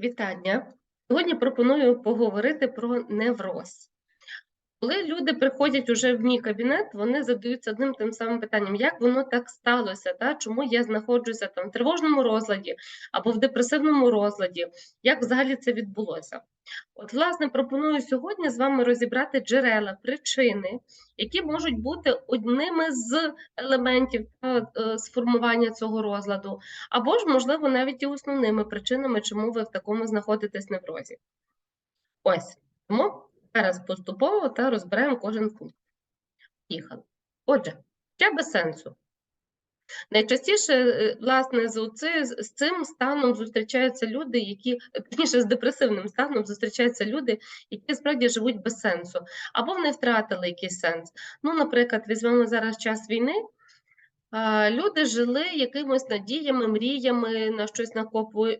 Вітання. Сьогодні пропоную поговорити про невроз. Коли люди приходять уже в мій кабінет, вони задаються одним тим самим питанням, як воно так сталося, та? чому я знаходжуся там в тривожному розладі або в депресивному розладі, як взагалі це відбулося. От, власне, пропоную сьогодні з вами розібрати джерела, причини, які можуть бути одними з елементів е, сформування цього розладу, або ж, можливо, навіть і основними причинами, чому ви в такому знаходитесь неврозі. Ось, тому зараз поступово та розберемо кожен пункт. Поїхали. Отже, ще без сенсу. Найчастіше, е, власне, з, оци- з цим станом зустрічаються люди, які, точніше, з депресивним станом зустрічаються люди, які справді живуть без сенсу, або вони втратили якийсь сенс. Ну, наприклад, візьмемо зараз час війни. Люди жили якимось надіями, мріями, на щось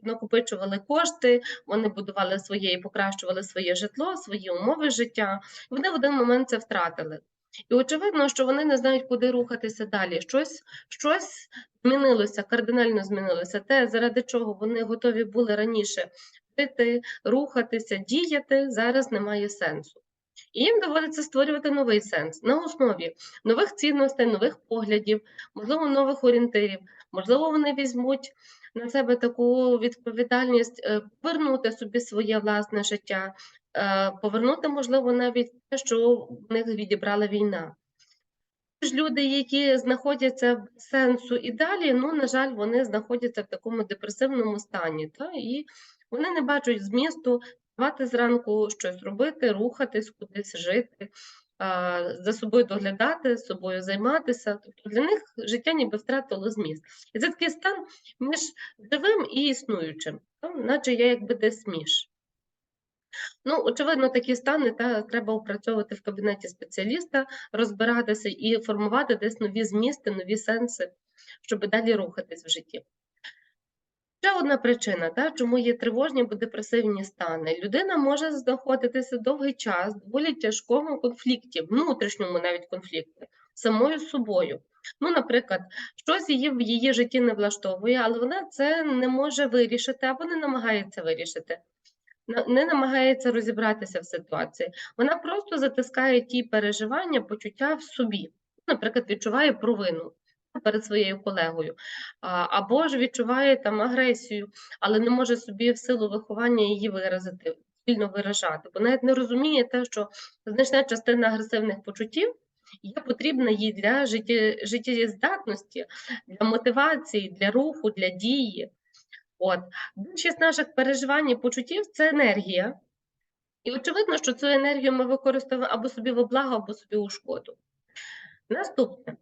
накопичували кошти, вони будували своє і покращували своє житло, свої умови життя. Вони в один момент це втратили. І очевидно, що вони не знають, куди рухатися далі. Щось, щось змінилося, кардинально змінилося. Те, заради чого вони готові були раніше жити, рухатися, діяти, зараз немає сенсу. І їм доводиться створювати новий сенс на основі нових цінностей, нових поглядів, можливо, нових орієнтирів. Можливо, вони візьмуть на себе таку відповідальність е, повернути собі своє власне життя, е, повернути, можливо, навіть те, що в них відібрала війна. Ж люди, які знаходяться в сенсу і далі, ну, на жаль, вони знаходяться в такому депресивному стані. Та? І вони не бачать змісту вставати зранку, щось робити, рухатись, кудись жити, за собою доглядати, собою займатися. Тобто для них життя ніби втратило зміст. І це такий стан між живим і існуючим, наче я якби десь між. Ну, очевидно, такі стани та, треба опрацьовувати в кабінеті спеціаліста, розбиратися і формувати десь нові змісти, нові сенси, щоб далі рухатись в житті. Ще одна причина, та, чому є тривожні або депресивні стани. Людина може знаходитися довгий час в доволі тяжкому конфлікті, внутрішньому навіть конфлікті, самою собою. Ну, наприклад, щось її в її житті не влаштовує, але вона це не може вирішити або не намагається вирішити не намагається розібратися в ситуації. Вона просто затискає ті переживання, почуття в собі. Наприклад, відчуває провину перед своєю колегою, або ж відчуває там агресію, але не може собі в силу виховання її виразити, вільно виражати, бо навіть не розуміє те, що значна частина агресивних почуттів. Є потрібна їй для життєздатності, для мотивації, для руху, для дії. От. Більшість наших переживань і почуттів це енергія. І очевидно, що цю енергію ми використовуємо або собі во благо, або собі у шкоду. Наступне.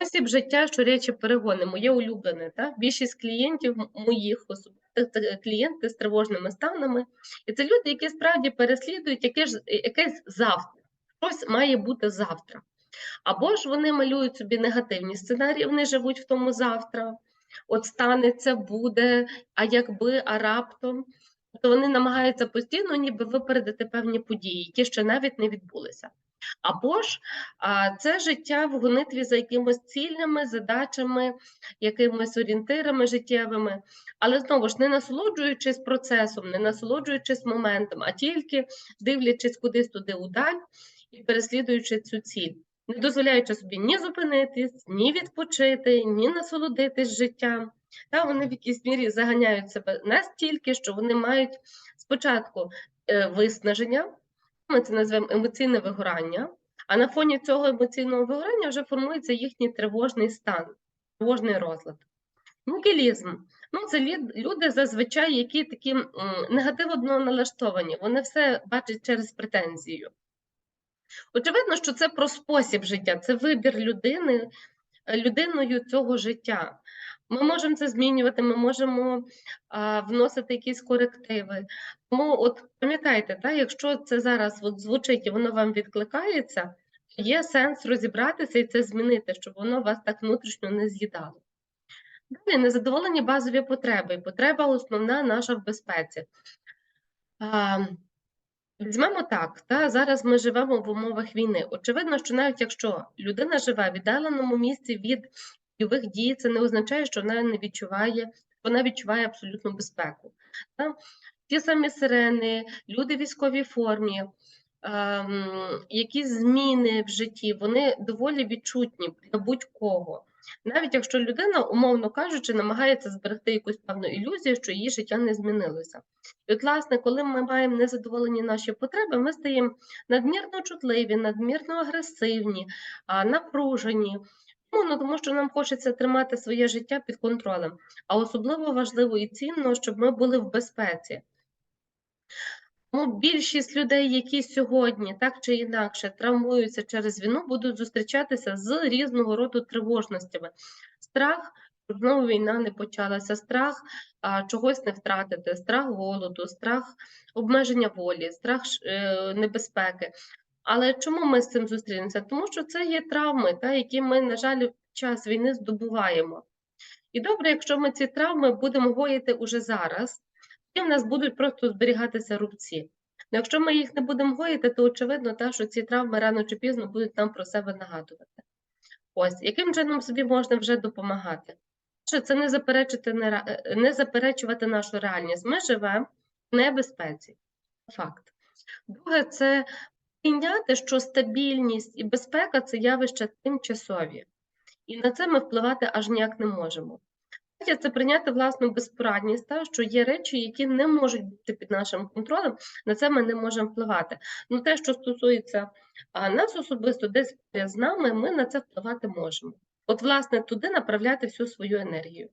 Спосіб життя, що речі перегони, моє улюблене. Та? Більшість клієнтів моїх особистих це клієнти з тривожними станами. І це люди, які справді переслідують якесь, якесь завтра. Щось має бути завтра. Або ж вони малюють собі негативні сценарії, вони живуть в тому завтра. От станеться, буде, а якби, а раптом. Тобто вони намагаються постійно ніби випередити певні події, які ще навіть не відбулися. Або ж це життя в гонитві за якимись цілями, задачами, якимись орієнтирами життєвими, але знову ж не насолоджуючись процесом, не насолоджуючись моментом, а тільки дивлячись кудись туди удаль і переслідуючи цю ціль, не дозволяючи собі ні зупинитись, ні відпочити, ні насолодитись життям. Та вони в якійсь мірі заганяють себе настільки, що вони мають спочатку е, виснаження, ми це називаємо емоційне вигорання, а на фоні цього емоційного вигорання вже формується їхній тривожний стан, тривожний розлад. Нігілізм. Ну, це люди зазвичай, які такі негативно налаштовані, вони все бачать через претензію. Очевидно, що це про спосіб життя, це вибір людини, людиною цього життя. Ми можемо це змінювати, ми можемо а, вносити якісь корективи. Тому, от пам'ятайте, та, якщо це зараз от звучить і воно вам відкликається, є сенс розібратися і це змінити, щоб воно вас так внутрішньо не з'їдало. Далі незадоволені базові потреби. І Потреба основна наша в безпеці. А, Візьмемо так, та зараз ми живемо в умовах війни. Очевидно, що навіть якщо людина живе в віддаленому місці від бойових дій, це не означає, що вона не відчуває вона відчуває абсолютну безпеку. Та? Ті самі сирени, люди в військовій формі, ем, якісь зміни в житті, вони доволі відчутні для будь-кого. Навіть якщо людина, умовно кажучи, намагається зберегти якусь певну ілюзію, що її життя не змінилося. І от, власне, коли ми маємо незадоволені наші потреби, ми стаємо надмірно чутливі, надмірно агресивні, напружені. Ну, ну, тому що нам хочеться тримати своє життя під контролем. А особливо важливо і цінно, щоб ми були в безпеці. Тому більшість людей, які сьогодні так чи інакше травмуються через війну, будуть зустрічатися з різного роду тривожностями. Страх, щоб знову війна не почалася, страх а, чогось не втратити, страх голоду, страх обмеження волі, страх е, небезпеки. Але чому ми з цим зустрінемося? Тому що це є травми, та, які ми, на жаль, в час війни здобуваємо. І добре, якщо ми ці травми будемо гоїти уже зараз, тоді в нас будуть просто зберігатися рубці. Ну, якщо ми їх не будемо гоїти, то очевидно, та, що ці травми рано чи пізно будуть нам про себе нагадувати. Ось, яким чином собі можна вже допомагати? Що це не заперечити, не, не заперечувати нашу реальність. Ми живемо в небезпеці. Факт. Друге, це прийняти, що стабільність і безпека це явища тимчасові. І на це ми впливати аж ніяк не можемо. Це прийняти власну безпорадність, та, що є речі, які не можуть бути під нашим контролем, на це ми не можемо впливати. Ну, те, що стосується нас особисто, десь з нами, ми на це впливати можемо. От, власне, туди направляти всю свою енергію.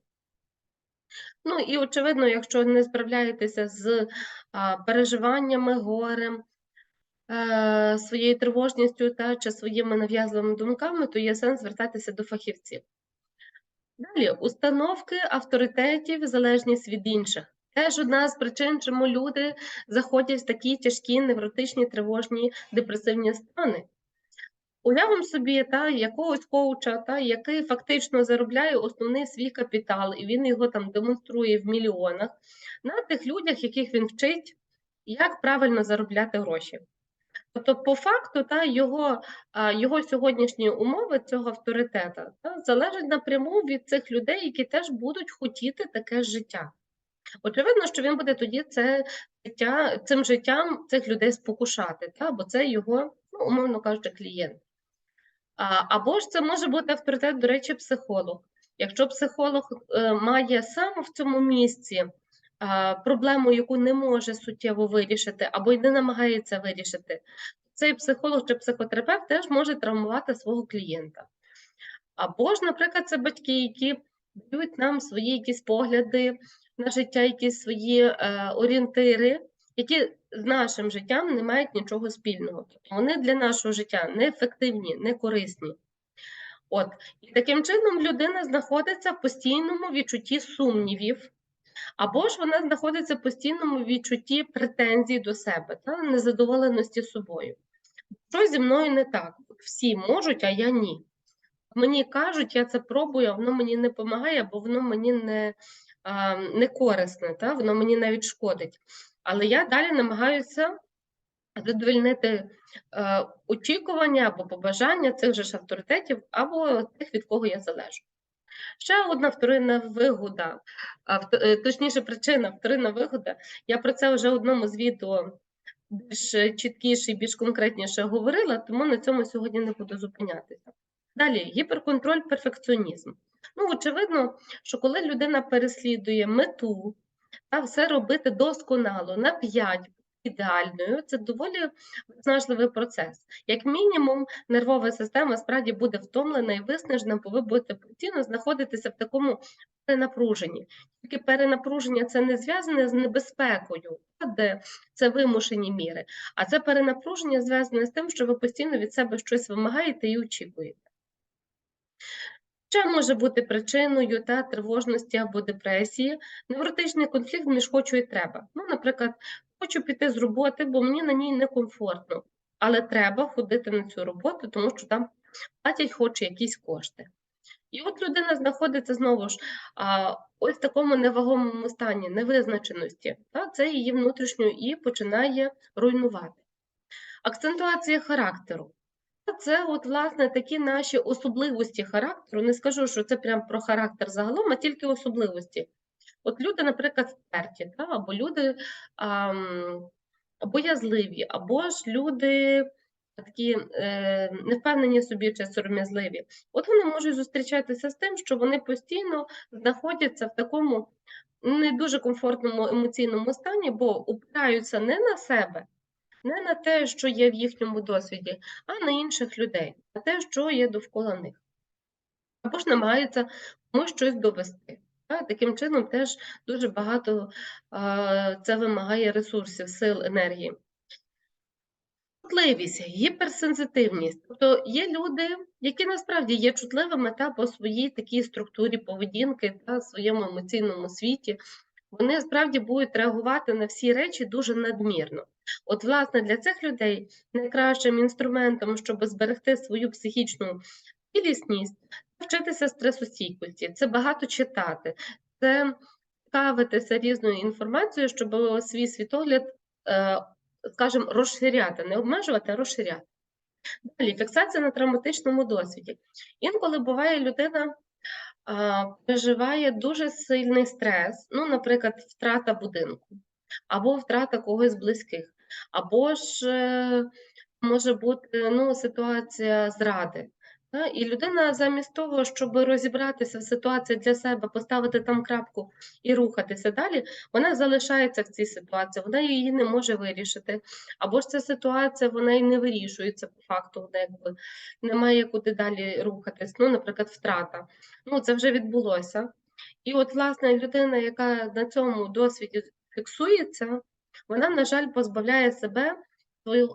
Ну і очевидно, якщо не справляєтеся з а, переживаннями, горем, своєю тривожністю та чи своїми нав'язливими думками, то є сенс звертатися до фахівців. Далі установки авторитетів, залежність від інших. Теж одна з причин, чому люди заходять в такі тяжкі невротичні, тривожні, депресивні стани. Уявимо собі та, якогось коуча, та, який фактично заробляє основний свій капітал, і він його там демонструє в мільйонах, на тих людях, яких він вчить, як правильно заробляти гроші. Тобто, по факту, та його його сьогоднішні умови цього авторитета та, залежать напряму від цих людей, які теж будуть хотіти таке життя. Очевидно, що він буде тоді це життя, цим життям цих людей спокушати, та, бо це його, ну, умовно кажучи, клієнт. А, Або ж це може бути авторитет, до речі, психолог. Якщо психолог е, має сам в цьому місці проблему, яку не може суттєво вирішити, або й не намагається вирішити, цей психолог чи психотерапевт теж може травмувати свого клієнта. Або ж, наприклад, це батьки, які дають нам свої якісь погляди на життя, якісь свої е, орієнтири, які з нашим життям не мають нічого спільного. Тобто вони для нашого життя неефективні, не корисні. От, І таким чином людина знаходиться в постійному відчутті сумнівів, або ж вона знаходиться в постійному відчутті претензій до себе та незадоволеності собою. Що зі мною не так? Всі можуть, а я ні. Мені кажуть, я це пробую, а воно мені не допомагає, бо воно мені не а, не корисне, та? воно мені навіть шкодить. Але я далі намагаюся задовольнити е, очікування або побажання цих же ж авторитетів, або тих, від кого я залежу. Ще одна вторинна вигода, е, точніше, причина вторинна вигода. Я про це вже в одному з відео більш чіткіше і більш конкретніше говорила, тому на цьому сьогодні не буду зупинятися. Далі гіперконтроль, перфекціонізм. Ну, очевидно, що коли людина переслідує мету, та все робити досконало на 5, ідеальною, це доволі виснажливий процес. Як мінімум, нервова система справді буде втомлена і виснажена, бо ви будете постійно знаходитися в такому перенапруженні. Тільки перенапруження це не зв'язане з небезпекою, де це вимушені міри, а це перенапруження зв'язане з тим, що ви постійно від себе щось вимагаєте і очікуєте. Ще може бути причиною та тривожності або депресії, невротичний конфлікт між хочу і треба. Ну, Наприклад, хочу піти з роботи, бо мені на ній некомфортно, але треба ходити на цю роботу, тому що там платять хоч якісь кошти. І от людина знаходиться знову ж а, ось в такому невагомому стані, невизначеності. Та, Це її внутрішньо і починає руйнувати. Акцентуація характеру. Це, от, власне, такі наші особливості характеру. Не скажу, що це прям про характер загалом, а тільки особливості. От люди, наприклад, вперті, та, або люди ам, боязливі, або ж люди такі е, невпевнені собі чи сором'язливі. От вони можуть зустрічатися з тим, що вони постійно знаходяться в такому не дуже комфортному емоційному стані, бо опираються не на себе, не на те, що є в їхньому досвіді, а на інших людей, на те, що є довкола них. Або ж намагаються комусь щось довести. Та, Таким чином теж дуже багато це вимагає ресурсів, сил, енергії. Чутливість, гіперсенситивність. Тобто є люди, які насправді є чутливими та по своїй такій структурі поведінки та своєму емоційному світі. Вони справді будуть реагувати на всі речі дуже надмірно. От, власне, для цих людей найкращим інструментом, щоб зберегти свою психічну цілісність, це вчитися стресостійкості, це багато читати, це цікавитися різною інформацією, щоб свій світогляд, е, скажімо, розширяти, не обмежувати, а розширяти. Далі, фіксація на травматичному досвіді. Інколи буває людина переживає дуже сильний стрес, ну, наприклад, втрата будинку, або втрата когось з близьких, або ж е, може бути ну, ситуація зради. І людина замість того, щоб розібратися в ситуації для себе, поставити там крапку і рухатися далі, вона залишається в цій ситуації, вона її не може вирішити. Або ж ця ситуація вона і не вирішується по факту, вона якби немає куди далі рухатись. Ну, наприклад, втрата. Ну, це вже відбулося. І от, власне, людина, яка на цьому досвіді фіксується, вона, на жаль, позбавляє себе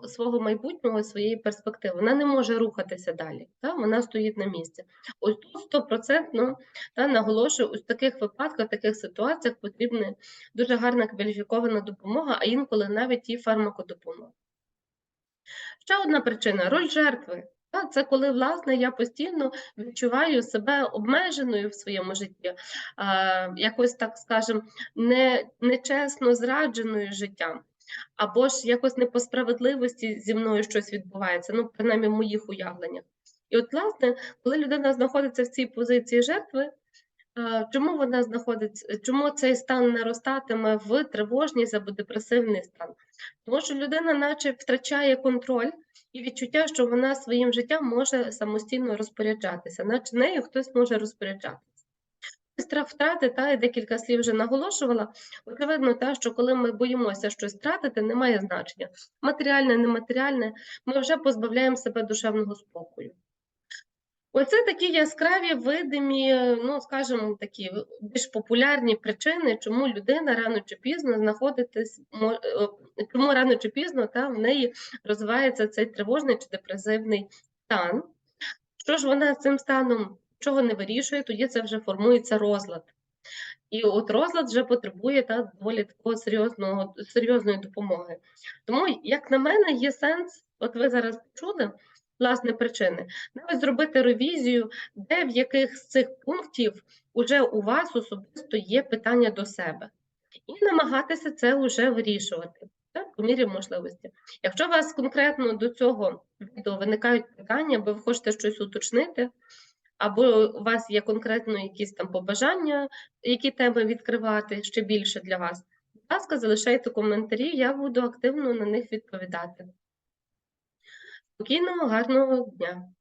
свого, майбутнього, своєї перспективи. Вона не може рухатися далі, та? вона стоїть на місці. Ось тут стопроцентно та, наголошую, у таких випадках, таких ситуаціях потрібна дуже гарна кваліфікована допомога, а інколи навіть і фармакодопомога. Ще одна причина роль жертви. Це коли, власне, я постійно відчуваю себе обмеженою в своєму житті, якось так скажемо, не, нечесно зрадженою життям, або ж якось не по справедливості зі мною щось відбувається, ну, принаймні в моїх уявленнях. І от, власне, коли людина знаходиться в цій позиції жертви, чому вона знаходиться, чому цей стан наростатиме в тривожність або депресивний стан? Тому що людина, наче втрачає контроль і відчуття, що вона своїм життям може самостійно розпоряджатися, наче нею хтось може розпоряджатися. Втрати, та я декілька слів вже наголошувала. Очевидно, те, що коли ми боїмося щось втратити, не має значення. Матеріальне, нематеріальне, ми вже позбавляємо себе душевного спокою. Оце такі яскраві видимі, ну скажімо, такі більш популярні причини, чому людина рано чи пізно знаходитись, чому рано чи пізно та, в неї розвивається цей тривожний чи депресивний стан. Що ж вона з цим станом чого не вирішує, тоді це вже формується розлад. І от розлад вже потребує та, доволі такого серйозного, серйозної допомоги. Тому, як на мене, є сенс, от ви зараз почули, власне, причини, навіть зробити ревізію, де в яких з цих пунктів вже у вас особисто є питання до себе, і намагатися це вже вирішувати так, по мірі можливості. Якщо у вас конкретно до цього відео виникають питання, або ви хочете щось уточнити, або у вас є конкретно якісь там побажання, які теми відкривати ще більше для вас, будь ласка, залишайте коментарі, я буду активно на них відповідати. Спокійного, гарного дня!